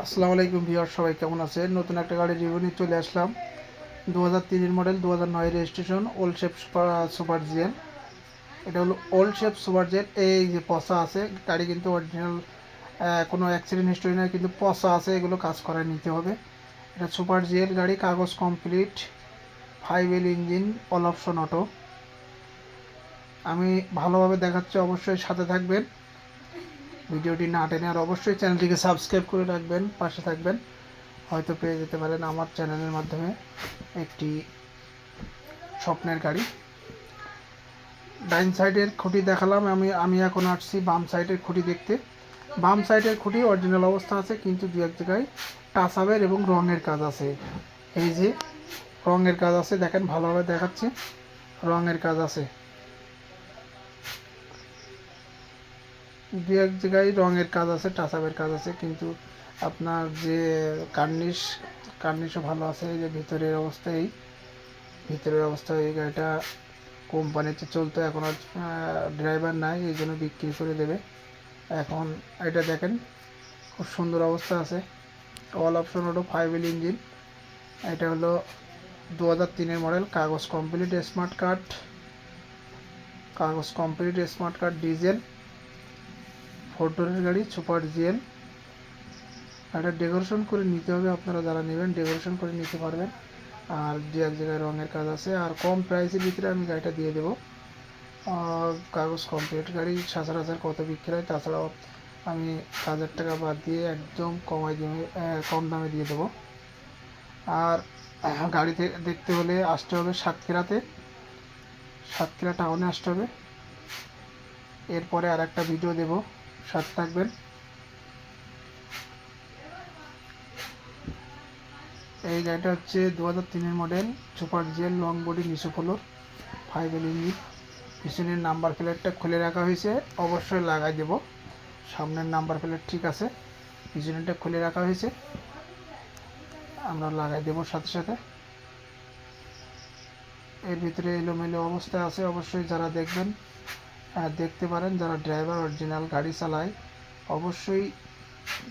আসসালামু আলাইকুম ভিউয়ার সবাই কেমন আছেন? নতুন একটা গাড়ি রিভিউ নিয়ে চলে আসলাম। দু হাজার তিনের মডেল দু হাজার নয় registration old shape super G L এটা হলো ওল্ড শেপ সুপার জেট এই যে পসা আছে, গাড়ি কিন্তু অরিজিনাল কোনো অ্যাক্সিডেন্ট হিস্টোরি নয় কিন্তু পসা আছে, এগুলো কাজ করায় নিতে হবে। এটা সুপার জিএল গাড়ি, কাগজ complete five L engine all option auto আমি ভালোভাবে দেখাচ্ছি, অবশ্যই সাথে থাকবেন। ভিডিওটি না টেনে আর অবশ্যই চ্যানেলটিকে সাবস্ক্রাইব করে রাখবেন, পাশে থাকবেন। হয়তো পেয়ে যেতে পারেন আমার চ্যানেলের মাধ্যমে একটি স্বপ্নের গাড়ি। ডাইন সাইডের খুঁটি দেখালাম, আমি আমি এখন আসছি বাম সাইডের খুঁটি দেখতে। বাম সাইডের খুঁটি অরিজিনাল অবস্থা আছে, কিন্তু দু এক জায়গায় টাসাবের এবং রঙের কাজ আছে। এই যে রঙের কাজ আছে, দেখেন ভালোভাবে দেখাচ্ছি, রঙের কাজ আছে। দু এক জায়গায় রঙের কাজ আছে টাচাপের কাজ আছে, কিন্তু আপনার যে কার্নিশ, কার্নিশও ভালো আছে যে ভিতরের অবস্থা এই ভিতরের অবস্থা এই গাড়িটা কোম্পানিতে চলতো, এখন আর ড্রাইভার নাই, এই জন্য বিক্রি করে দেবে। এখন এটা দেখেন, খুব সুন্দর অবস্থা আছে। অল অপশন হলো ফাইভ হুইল ইঞ্জিন এটা হলো দু হাজার তিনের মডেল কাগজ কমপ্লিট স্মার্ট কার্ড কাগজ complete smart card diesel four ডোরের গাড়ি, সুপার জিএল এটা ডেকোরেশন করে নিতে হবে, আপনারা যারা নেবেন ডেকোরেশন করে নিতে পারবেন। আর দু এক জায়গায় রঙের কাজ আছে, আর কম প্রাইসের ভিতরে আমি গাড়িটা দিয়ে দেবো। কাগজ কমপ্লিট গাড়ি সচরাচর কত বিক্রি হয় তাছাড়াও আমি হাজার টাকা বাদ দিয়ে একদম কমাই দিয়ে কম দামে দিয়ে দেবো। আর গাড়িতে দেখতে হলে আসতে হবে সাতক্ষীরাতে। সাতক্ষীরা টাউনে আসতে হবে। এরপরে আর একটা ভিডিও দেবো। সাথে থাকবেন। এই গাড়িটা হচ্ছে দু হাজার তিনের model super G L long body নিচু ফ্লোর ফাইভ এল ইঞ্জিন পিছনের নাম্বার প্লেটটা খুলে রাখা হয়েছে, অবশ্যই লাগাই দেব। সামনের নাম্বার প্লেট ঠিক আছে, পিছনেরটা খুলে রাখা হয়েছে। আমরা লাগাই দেব সাথে সাথে। এর ভিতরে এলোমেলো অবস্থায় আছে, অবশ্যই যারা দেখবেন দেখতে পারেন যারা ড্রাইভার অরিজিনাল গাড়ি চালায়, অবশ্যই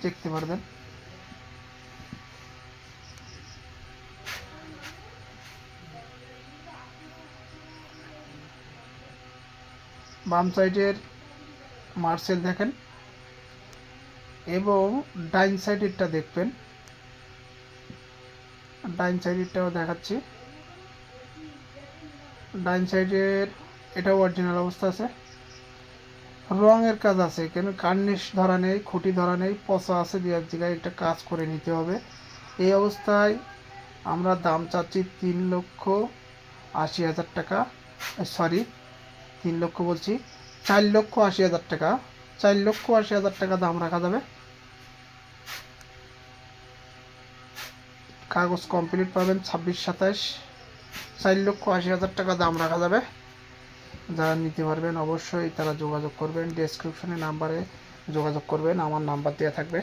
দেখতে পারবেন। বাম সাইডের মার্সেল দেখেন এবং ডাইন সাইডেরটা দেখবেন। ডাইন সাইডেরটাও দেখাচ্ছি। ডাইন সাইডের এটাও অরিজিনাল অবস্থা আছে। রঙের কাজ আছে, কেন কার্নিশ ধরা নেই, খুঁটি ধরা নেই, পচা আছে, দু এক জায়গায় একটা কাজ করে নিতে হবে। এই অবস্থায় আমরা দাম চাচ্ছি তিন লক্ষ আশি হাজার টাকা। সরি তিন লক্ষ বলছি, চার লক্ষ আশি হাজার টাকা। চার লক্ষ আশি হাজার টাকা দাম রাখা যাবে। কাগজ কমপ্লিট পাবেন ছাব্বিশ সাতাশ। চার লক্ষ আশি হাজার টাকা দাম রাখা যাবে। যারা নিতে পারবেন অবশ্যই তারা যোগাযোগ করবেন। ডেসক্রিপশনে নাম্বারে যোগাযোগ করবেন। আমার নাম্বার দেওয়া থাকবে।